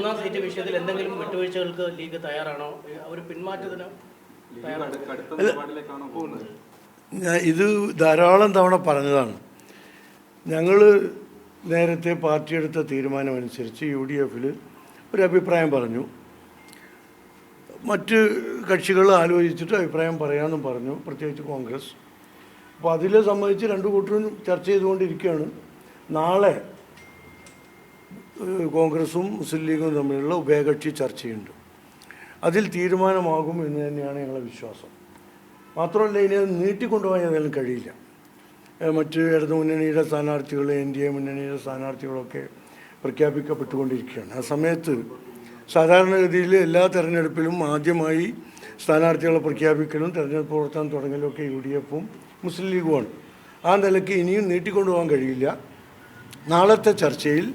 മൂന്നാം സീറ്റ് വിഷയത്തിൽ എന്തെങ്കിലും വിട്ടുവീഴ്ചകൾക്ക് ലീഗ് തയ്യാറാണോ? ഒരു പിന്മാറ്റത്തിന് ഇത് ധാരാളം തവണ പറഞ്ഞതാണ്. ഞങ്ങൾ നേരത്തെ പാർട്ടി എടുത്ത തീരുമാനമനുസരിച്ച് യു ഡി എഫിൽ ഒരു അഭിപ്രായം പറഞ്ഞു. മറ്റ് കക്ഷികൾ ആലോചിച്ചിട്ട് അഭിപ്രായം പറയാമെന്നും പറഞ്ഞു പ്രത്യേകിച്ച് കോൺഗ്രസ്. അപ്പോൾ അതിലെ സംബന്ധിച്ച് രണ്ടു കൂട്ടരും ചർച്ച ചെയ്തുകൊണ്ടിരിക്കുകയാണ്. നാളെ കോൺഗ്രസും മുസ്ലിം ലീഗും തമ്മിലുള്ള ഉഭയകക്ഷി ചർച്ചയുണ്ട്. അതിൽ തീരുമാനമാകും എന്ന് തന്നെയാണ് ഞങ്ങളുടെ വിശ്വാസം. മാത്രമല്ല ഇനി അത് നീട്ടിക്കൊണ്ടുപോകാൻ ഏതായാലും കഴിയില്ല. മറ്റ് ഇടതു മുന്നണിയുടെ സ്ഥാനാർത്ഥികൾ എൻ ഡി എ മുന്നണിയുടെ സ്ഥാനാർത്ഥികളൊക്കെ പ്രഖ്യാപിക്കപ്പെട്ടുകൊണ്ടിരിക്കുകയാണ്. ആ സമയത്ത് സാധാരണഗതിയിൽ എല്ലാ തെരഞ്ഞെടുപ്പിലും ആദ്യമായി സ്ഥാനാർത്ഥികളെ പ്രഖ്യാപിക്കലും തെരഞ്ഞെടുപ്പ് പ്രവർത്തനം തുടങ്ങലും ഒക്കെ യു ഡി എഫും മുസ്ലിം ലീഗുമാണ്. ആ നിലയ്ക്ക് ഇനിയും നീട്ടിക്കൊണ്ടുപോകാൻ കഴിയില്ല. നാളത്തെ ചർച്ചയിൽ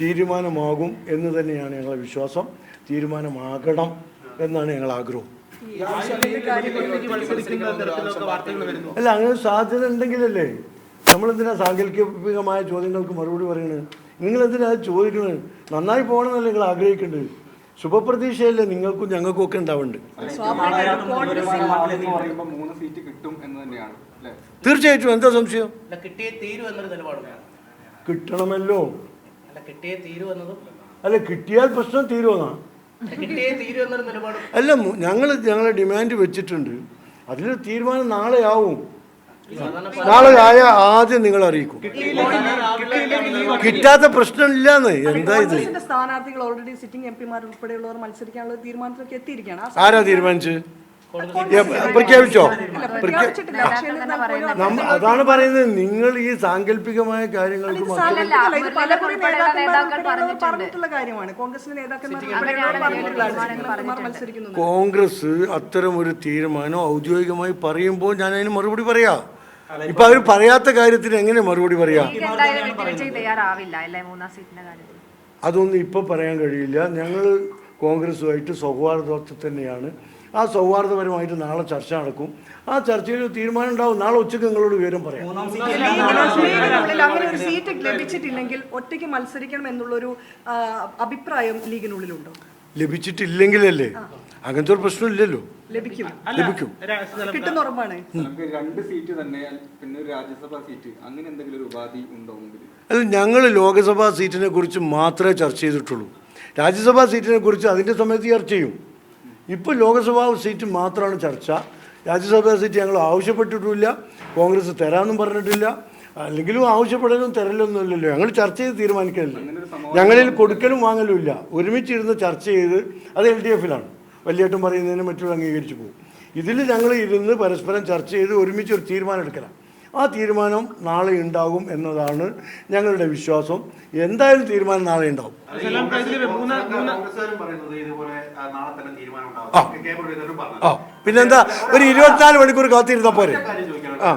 തീരുമാനമാകും എന്ന് തന്നെയാണ് ഞങ്ങളുടെ വിശ്വാസം. തീരുമാനമാകണം എന്നാണ് ഞങ്ങൾ ആഗ്രഹം. അല്ല അങ്ങനെ സാധ്യത ഉണ്ടെങ്കിലല്ലേ? നമ്മളെന്തിനാ സാങ്കല്പികമായ ചോദ്യങ്ങൾക്ക് മറുപടി പറയുന്നത് നിങ്ങൾ എന്തിനാ ചോദിക്കുന്നത് നന്നായി പോകണമെന്നല്ലേ നിങ്ങൾ ആഗ്രഹിക്കേണ്ടത്. ശുഭപ്രതീക്ഷയല്ലേ നിങ്ങൾക്കും ഞങ്ങൾക്കും ഒക്കെ ഉണ്ടാവുന്നുണ്ട് തീർച്ചയായിട്ടും എന്താ സംശയം? കിട്ടണമല്ലോ. കിട്ടിയേ അല്ല കിട്ടിയാൽ പ്രശ്നം തീരുമെന്നാ അല്ല, കിട്ടിയേ അല്ല ഞങ്ങൾ ഞങ്ങളെ ഡിമാൻഡ് വെച്ചിട്ടുണ്ട്. അതിന് തീരുമാനം നാളെ ആവും. നാളെ ആയ ആദ്യം നിങ്ങൾ അറിയിക്കും കിട്ടാത്ത പ്രശ്നമില്ലാന്ന്. എന്താ ഇത്? സ്ഥാനാർത്ഥികൾ ഓൾറെഡി സിറ്റിംഗ് എം പിമാർ ഉൾപ്പെടെയുള്ളവർ മത്സരിക്കാനുള്ള തീരുമാനത്തിലേക്ക് എത്തിയിരിക്കുകയാണ്. ആരാ തീരുമാനിച്ച് പ്രഖ്യാപിച്ചോ? അതാണ് പറയുന്നത്. നിങ്ങൾ ഈ സാങ്കല്പികമായ കാര്യങ്ങൾക്ക് കോൺഗ്രസ് അത്തരം ഒരു തീരുമാനം ഔദ്യോഗികമായി പറയുമ്പോൾ ഞാൻ അതിന് മറുപടി പറയാം. ഇപ്പൊ അവർ പറയാത്ത കാര്യത്തിന് എങ്ങനെ മറുപടി പറയാം? ലീഗ് തയ്യാറാവില്ല. അല്ലേ മൂന്നാം സീറ്റിന്റെ കാര്യത്തിൽ അതൊന്നും ഇപ്പൊ പറയാൻ കഴിയില്ല. ഞങ്ങൾ കോൺഗ്രസുമായിട്ട് സൗഹാർദ്ദത്തിൽ തന്നെയാണ് ആ സൗഹാർദ്ദപരമായിട്ട് നാളെ ചർച്ച നടക്കും. ആ ചർച്ചയിൽ തീരുമാനം ഉണ്ടാവും. നാളെ ഉച്ചയ്ക്ക് നിങ്ങളോട് വിവരം പറയാം. അങ്ങനെ ഒരു സീറ്റ് ലഭിച്ചിട്ടില്ലെങ്കിൽ ഒറ്റയ്ക്ക് മത്സരിക്കണം എന്നുള്ളൊരു അഭിപ്രായം ലീഗിനുള്ളിലുണ്ടോ? ലഭിച്ചിട്ടില്ലെങ്കിലല്ലേ? അങ്ങനത്തെ ഒരു പ്രശ്നം ഇല്ലല്ലോ ലഭിക്കും. കിട്ടുന്ന ഉറപ്പാണ്. നമുക്ക് രണ്ട് സീറ്റ് തന്നെ പിന്നെ ഒരു രാജ്യസഭാ സീറ്റ്. അങ്ങനെ എന്തെങ്കിലും ഒരു ഉപാധി ഉണ്ടോ അത് ഞങ്ങൾ ലോക്സഭാ സീറ്റിനെ കുറിച്ച് മാത്രമേ ചർച്ച ചെയ്തിട്ടുള്ളൂ. രാജ്യസഭാ സീറ്റിനെ കുറിച്ച് അതിന്റെ സമയത്ത് ചർച്ച ചെയ്യും. ഇപ്പോൾ ലോക്സഭാ സീറ്റ് മാത്രമാണ് ചർച്ച. രാജ്യസഭാ സീറ്റ് ഞങ്ങൾ ആവശ്യപ്പെട്ടിട്ടില്ല കോൺഗ്രസ് തരാമെന്നും പറഞ്ഞിട്ടില്ല. അല്ലെങ്കിലും ആവശ്യപ്പെടലും തരലൊന്നും ഇല്ലല്ലോ. ഞങ്ങൾ ചർച്ച ചെയ്ത് തീരുമാനിക്കലില്ല. ഞങ്ങളിൽ കൊടുക്കലും വാങ്ങലും ഇല്ല ഒരുമിച്ചിരുന്ന് ചർച്ച ചെയ്ത് അത് എൽ ഡി എഫിലാണ്. വലിയേട്ടം പറയുന്നതിന് മറ്റുള്ള അംഗീകരിച്ചു പോകും. ഇതിൽ ഞങ്ങൾ ഇരുന്ന് പരസ്പരം ചർച്ച ചെയ്ത് ഒരുമിച്ച് ഒരു തീരുമാനം എടുക്കണം ആ തീരുമാനം നാളെ ഉണ്ടാകും എന്നതാണ് ഞങ്ങളുടെ വിശ്വാസം. എന്തായാലും തീരുമാനം നാളെ ഉണ്ടാവും. ആ, നാളെ തന്നെ തീരുമാനം ആ. ഉണ്ടാവും പറഞ്ഞു പിന്നെന്താ? ഒരു ഇരുപത്തിനാല് മണിക്കൂർ കാത്തിരുന്ന പോരെ. ആ.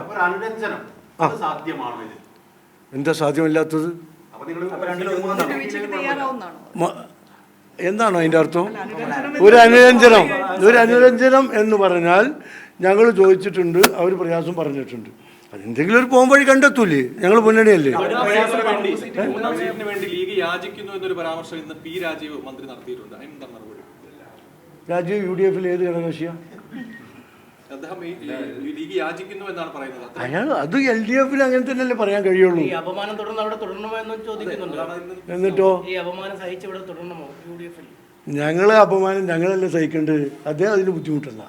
എന്താ സാധ്യമല്ലാത്തത്? എന്താണോ അതിന്റെ അർത്ഥം? ഒരു അനുരഞ്ജനം. ഒരു അനുരഞ്ജനം എന്ന് പറഞ്ഞാൽ ഞങ്ങൾ ചോദിച്ചിട്ടുണ്ട് അവർ പ്രയാസം പറഞ്ഞിട്ടുണ്ട്. അതെന്തെങ്കിലും ഒരു പോംവഴി കണ്ടെത്തൂലേ? ഞങ്ങൾ മുന്നണിയല്ലേ? മൂന്നാം സീറ്റിന് വേണ്ടി ലീഗ് യാചിക്കുന്നു എന്നൊരു പരാമർശം ഇന്ന് പി രാജീവ് മന്ത്രി നടത്തിയിട്ടുണ്ട്. അതിനെന്താ മറുപടി? രാജീവ് യു ഡി എഫിൽ ഏത് അയാൾ അത് എൽ ഡി എഫിൽ അങ്ങനെ തന്നെയല്ലേ പറയാൻ കഴിയുള്ളൂ. ഈ അപമാനം തുടർന്ന് അവിടെ തുടരണമോ എന്ന് ചോദിക്കുന്നുണ്ട്. എന്നിട്ടോ? ഈ അപമാനം സഹിച്ച് ഇവിടെ തുടരണമോ യു ഡി എഫിൽ ഞങ്ങളെ അപമാനം ഞങ്ങളല്ലേ സഹിക്കേണ്ടത് അദ്ദേഹം അതിന് ബുദ്ധിമുട്ടല്ല.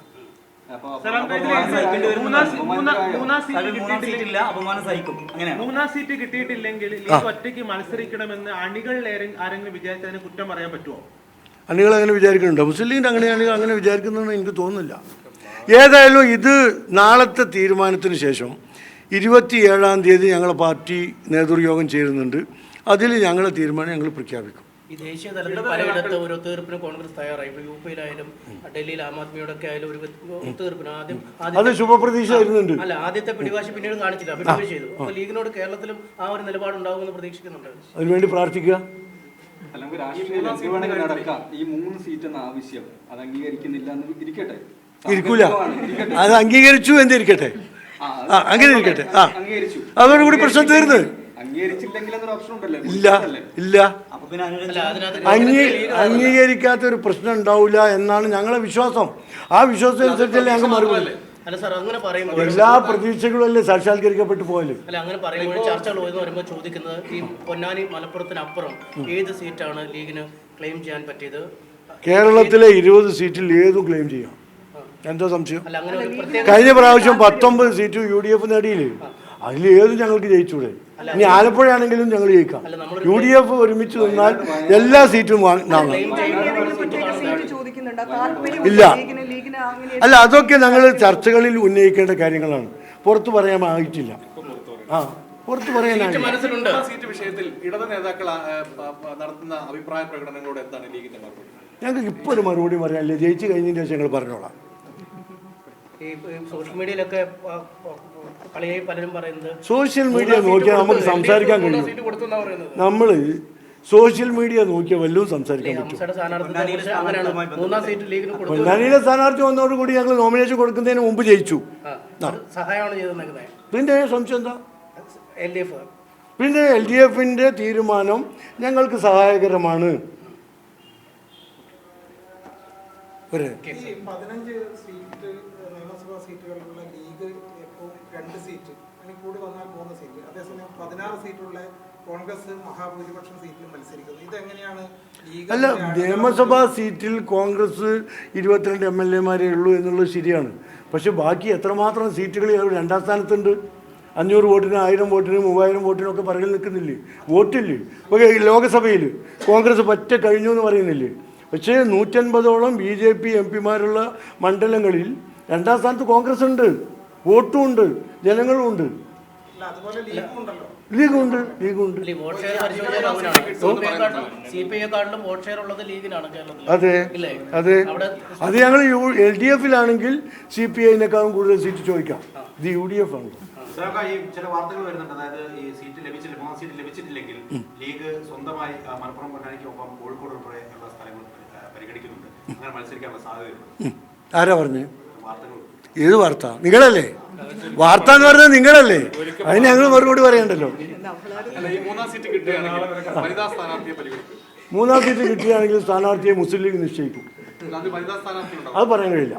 മൂന്നാം സീറ്റ് കിട്ടിയിട്ടില്ലെങ്കിൽ ലീഗ് ഒറ്റയ്ക്ക് മത്സരിക്കണമെന്ന് അണികൾ ആരെ- ആരെങ്കിലും വിചാരിച്ചതിന് കുറ്റം പറയാൻ പറ്റുമോ? അണികൾ അങ്ങനെ വിചാരിക്കുന്നുണ്ടോ. മുസ്ലിം ലീഗിന്റെ അങ്ങനെയാണെങ്കിൽ അങ്ങനെ വിചാരിക്കുന്നതെന്ന് എനിക്ക് തോന്നുന്നില്ല. ഏതായാലും ഇത് നാളത്തെ തീരുമാനത്തിന് ശേഷം ഇരുപത്തിയേഴാം തീയതി ഞങ്ങളുടെ പാർട്ടി നേതൃയോഗം ചേരുന്നുണ്ട്. അതിൽ ഞങ്ങളുടെ തീരുമാനം ഞങ്ങൾ പ്രഖ്യാപിക്കും. ഈ ദേശീയ തലത്തിൽ പലയിടത്ത് ഒരു ഒത്തുതീർപ്പിന് കോൺഗ്രസ് തയ്യാറായി. ഇപ്പോൾ യു പിയിലായാലും ഡൽഹിയിൽ ആം ആദ്മിയുടെ ഒക്കെ ആയാലും ഒരു ഒത്തുതീർപ്പിന് ആദ്യം അത് ആദ്യത്തെ ശുഭപ്രതീക്ഷ അല്ല ആദ്യത്തെ പിടിവാശി പിന്നീട് കാണിച്ചില്ല. പിടിവാശി ചെയ്തു. അപ്പോൾ ലീഗിനോട് കേരളത്തിലും ആ ഒരു നിലപാടുണ്ടാകുമെന്ന് പ്രതീക്ഷിക്കുന്നുണ്ട്. അതിനുവേണ്ടി പ്രാർത്ഥിക്കുക. അല്ലെങ്കിൽ രാഷ്ട്രീയ വെല്ലുവിളികൾ നടക്കാം. ഈ മൂന്ന് സീറ്റ് എന്ന ആവശ്യം അത് അംഗീകരിക്കുന്നില്ല എന്ന് ഇരിക്കട്ടെ. ഇരിക്കൂല. അത് അംഗീകരിച്ചു എന്നിരിക്കട്ടെ ആ, അങ്ങനെ ഇരിക്കട്ടെ. ആ. അംഗീകരിച്ചു. അതോടുകൂടി പ്രശ്നം തീർന്ന്. അംഗീകരിച്ചില്ലെങ്കിൽ എന്നൊരു ഓപ്ഷൻ ഉണ്ടല്ലോ? ഇല്ല ഇല്ല. അംഗീ അംഗീകരിക്കാത്ത ഒരു പ്രശ്നം ഉണ്ടാവില്ല എന്നാണ് ഞങ്ങളെ വിശ്വാസം. ആ വിശ്വാസം അനുസരിച്ചല്ലേ ഞങ്ങൾ മറുപടി. അല്ല സാർ അങ്ങനെ പറയുമ്പോൾ എല്ലാ പ്രതീക്ഷകളും അല്ലേ സാക്ഷാത്കരിക്കപ്പെട്ടു പോയാലും അല്ല അങ്ങനെ പറയുമ്പോൾ ചർച്ചകൾ വരുമ്പോൾ ചോദിക്കുന്നത് ഈ പൊന്നാനി മലപ്പുറത്തിനപ്പുറം ഏത് സീറ്റാണ് ലീഗിന് ക്ലെയിം ചെയ്യാൻ പറ്റിയത്? കേരളത്തിലെ ഇരുപത് സീറ്റിൽ ഏതും ക്ലെയിം ചെയ്യാം. എന്താ സംശയം? അല്ല അങ്ങനെ കഴിഞ്ഞ പ്രാവശ്യം പത്തൊമ്പത് സീറ്റ് യു ഡി എഫ് നേടിയില്ലേ? അതിൽ ഏത് ഞങ്ങൾക്ക് ജയിച്ചൂടെ? ഇനി ആലപ്പുഴയാണെങ്കിലും ഞങ്ങൾ ജയിക്കാം. യു ഡി എഫ് ഒരുമിച്ച് നിന്നാൽ എല്ലാ സീറ്റും വാങ്ങാം ഇല്ല. ലീഗിന് ലീഗിന് അങ്ങനെ അല്ല അതൊക്കെ ഞങ്ങൾ ചർച്ചകളിൽ ഉന്നയിക്കേണ്ട കാര്യങ്ങളാണ്. പുറത്തു പറയാനായിട്ടില്ല ആ പുറത്തു പറയാനാണ് മനസ്സിലുണ്ട്. സീറ്റ് വിഷയത്തിൽ ഇടത് നേതാക്കൾ നടത്തുന്ന അഭിപ്രായ പ്രകടനങ്ങളോട് എന്താണ് ലീഗിന്റെ മറുപടി? ഞങ്ങൾക്ക് ഇപ്പോൾ ഒരു മറുപടി പറയാനില്ല. ജയിച്ചു കഴിഞ്ഞതിന് ശേഷം ഞങ്ങൾ പറഞ്ഞോളാം. ഈ സോഷ്യൽ മീഡിയയിലൊക്കെ കളിയായി പലരും പറയുന്നത് സോഷ്യൽ മീഡിയ നോക്കിയാൽ നമുക്ക് സംസാരിക്കാൻ കഴിയും. നമ്മൾ സോഷ്യൽ മീഡിയ നോക്കിയാൽ വല്ലതും സംസാരിക്കാൻ പറ്റും. പൊന്നാനിയിലെ സ്ഥാനാർത്ഥി വന്നതോടുകൂടി ഞങ്ങൾ നോമിനേഷൻ കൊടുക്കുന്നതിന് മുമ്പ് ജയിച്ചു. പിന്നെ സംശയം എന്താ? എൽ ഡി എഫ് പിന്നെ എൽ ഡി എഫിന്റെ തീരുമാനം ഞങ്ങൾക്ക് സഹായകരമാണ്. ഒരു പതിനഞ്ച് സീറ്റ് നിയമസഭാ സീറ്റുകളുള്ള ലീഗ് ഇപ്പോൾ രണ്ട് സീറ്റ് അല്ലെങ്കിൽ കൂടി വന്നാൽ മൂന്ന് സീറ്റ് അതേസമയം പതിനാറ് സീറ്റുള്ള കോൺഗ്രസ് മഹാഭൂരിപക്ഷം സീറ്റിൽ മത്സരിക്കുന്നു. ഇതെങ്ങനെയാണ് അല്ല നിയമസഭാ സീറ്റിൽ കോൺഗ്രസ് ഇരുപത്തിരണ്ട് എം എൽ എമാരേ ഉള്ളൂ എന്നുള്ളത് ശരിയാണ്. പക്ഷെ ബാക്കി എത്രമാത്രം സീറ്റുകൾ രണ്ടാം സ്ഥാനത്തുണ്ട്? അഞ്ഞൂറ് വോട്ടിന് ആയിരം വോട്ടിന് മൂവായിരം വോട്ടിനൊക്കെ പിറകിൽ നിൽക്കുന്നില്ലേ? വോട്ടില്ലേ? ഓക്കെ ലോകസഭയിൽ കോൺഗ്രസ് പറ്റ കഴിഞ്ഞു എന്ന് പറയുന്നില്ലേ? പക്ഷേ നൂറ്റൻപതോളം ബി ജെ പി എം പിമാരുള്ള മണ്ഡലങ്ങളിൽ രണ്ടാം സ്ഥാനത്ത് കോൺഗ്രസ് ഉണ്ട് വോട്ടും ഉണ്ട് ജനങ്ങളും ഉണ്ട് അല്ല അതുപോലെ ലീഗും ഉണ്ടല്ലോ ലീഗുണ്ട് ലീഗുണ്ട് ഈ വോട്ട് ഷെയർ പരിശോധിച്ചാൽ അങ്ങനെയാണ്. സി വോട്ട് ഷെയർ ഉള്ളത് ലീഗിനാണ് കേരളത്തിൽ അതെ അതെ. അത് ഞങ്ങൾ യു എൽ ഡി എഫിലാണെങ്കിൽ സി പി ഐനേക്കാളും കൂടുതൽ സീറ്റ് ചോദിക്കാം. ഇത് യു ഡി എഫ് ആണ് ഈ ചില വാർത്തകൾ വരുന്നുണ്ട്. അതായത് ഈ സീറ്റ് ലഭിച്ചില്ല മൂന്നാം സീറ്റ് ലഭിച്ചിട്ടില്ലെങ്കിൽ ലീഗ് സ്വന്തമായി ആ, മലപ്പുറം പൊന്നാനിക്കൊപ്പം കോഴിക്കോട് ഉൾപ്പെടെ ഉള്ള സ്ഥലങ്ങൾ ആ, പരിഗണിക്കുന്നുണ്ട്. അങ്ങനെ മത്സരിക്കാനുള്ള സാധ്യതയുണ്ട്. ഉം. ആരാ പറഞ്ഞേ? ഏത് വാർത്ത? നിങ്ങളല്ലേ? വാർത്ത എന്ന് പറഞ്ഞത് നിങ്ങളല്ലേ? അതിന് ഞങ്ങൾ മറുപടി പറയണ്ടല്ലോ. മൂന്നാം സീറ്റ് കിട്ടുകയാണെങ്കിൽ സ്ഥാനാർത്ഥിയെ മുസ്ലിം ലീഗ് നിശ്ചയിക്കും. അത് പറയാൻ കഴിയില്ല.